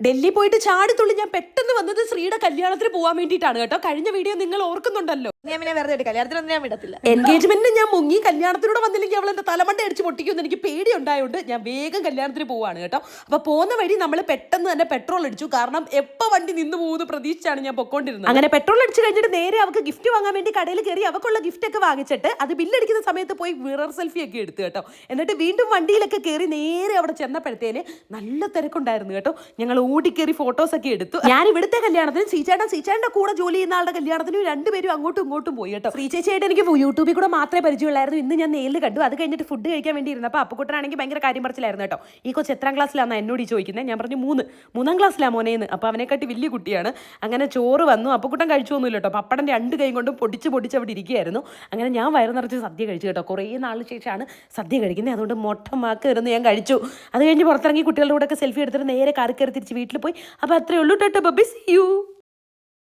ഡൽഹി പോയിട്ട് ചാടി തുള്ളി ഞാൻ പെട്ടെന്ന് വന്നത് ശ്രീയുടെ കല്യാണത്തിന് പോവാൻ വേണ്ടിയിട്ടാണ് കേട്ടോ. കഴിഞ്ഞ വീഡിയോ നിങ്ങൾ ഓർക്കുന്നുണ്ടല്ലോ. ഞാൻ പിന്നെ വെറുതെ ഒരു കല്യാണത്തിനൊന്നും ഞാൻ വിടത്തില്ല. എൻഗേജ്മെന്റിന് ഞാൻ മുങ്ങി കല്യാണത്തിലൂടെ വന്നില്ലെങ്കിൽ അവൾ എന്റെ തലമണ്ട അടിച്ച് പൊട്ടിക്കുമെന്ന് എനിക്ക് പേടി ഉണ്ടായതുകൊണ്ട് ഞാൻ വേഗം കല്യാണത്തിന് പോവാണ് കേട്ടോ. അപ്പൊ പോകുന്ന വഴി നമ്മൾ പെട്ടെന്ന് തന്നെ പെട്രോൾ അടിച്ചു. കാരണം എപ്പോ വണ്ടി നിന്ന് പോകുന്നു പ്രതീക്ഷിച്ചാണ് ഞാൻ പൊക്കോണ്ടിരുന്നത്. അങ്ങനെ പെട്രോൾ അടിച്ച് കഴിഞ്ഞിട്ട് നേരെ അവൾക്ക് ഗിഫ്റ്റ് വാങ്ങാൻ വേണ്ടി കടയിൽ കയറി അവക്കുള്ള ഗിഫ്റ്റ് ഒക്കെ വാങ്ങിച്ചിട്ട് അത് ബില്ലടിക്കുന്ന സമയത്ത് പോയി മിറർ സെൽഫി ഒക്കെ എടുത്തു കേട്ടോ. എന്നിട്ട് വീണ്ടും വണ്ടിയിലൊക്കെ കയറി നേരെ അവിടെ ചെന്നപ്പോഴത്തേന് നല്ല തിരക്കുണ്ടായിരുന്നു കേട്ടോ. ഞങ്ങൾ ഓടിക്കേറി ഫോട്ടോസ് ഒക്കെ എടുത്തു. ഞാൻ ഇവിടുത്തെ കല്യാണത്തിന് ശ്രീചേട്ടൻ ശ്രീചേട്ടന്റെ കൂടെ ജോലി ചെയ്യുന്ന ആളുടെ കല്യാണത്തിനും രണ്ടുപേരും അങ്ങോട്ടും ഇങ്ങോട്ടും പോയി കേട്ടോ. ശ്രീചേച്ചിയായിട്ട് എനിക്ക് യൂട്യൂബിൽ കൂടെ മാത്രമേ പരിചയമുള്ളായിരുന്നു. ഇന്ന് ഞാൻ നേരിൽ കണ്ടു. അത് കഴിഞ്ഞിട്ട് ഫുഡ് കഴിക്കാൻ വേണ്ടി ഇരുന്നപ്പോൾ അപ്പുക്കുട്ടനാണെങ്കിൽ ഭയങ്കര കാര്യം പറച്ചിലായിരുന്നു കേട്ടോ. ഈ കൊച്ചു എത്രാം ക്ലാസ്സിലാണ് എന്നോട് ചോദിക്കുന്നത് ഞാൻ പറഞ്ഞു മൂന്ന്. മൂന്നാം ക്ലാസ്സിലാണ് മോനേന്ന്. അപ്പോൾ അവനെക്കാട്ടി വലിയ കുട്ടിയാണ്. അങ്ങനെ ചോറ് വന്നു. അപ്പുക്കുട്ടൻ കഴിച്ചൊന്നുമില്ല കേട്ടോ. പപ്പടം രണ്ട് കൈ കൊണ്ടും പൊടിച്ച് പൊടിച്ച് അവിടെ ഇരിക്കുകയായിരുന്നു. അങ്ങനെ ഞാൻ വയറുനിറച്ച് സദ്യ കഴിച്ചു കേട്ടോ. കുറേ നാളിന് ശേഷമാണ് സദ്യ കഴിക്കുന്നത്. അതുകൊണ്ട് മൊട്ടമാക്ക് ഇരുന്ന് ഞാൻ കഴിച്ചു. അത് കഴിഞ്ഞ് പുറത്തിറങ്ങി കുട്ടികളുടെ കൂടെ ഒക്കെ സെൽഫി എടുത്തിട്ട് നേരെ കാറി കയറി തിരിച്ച് വീട്ടിൽ പോയി. അപ്പോൾ അത്രയേ ഉള്ളൂ. കേട്ടോ ബബി സി യു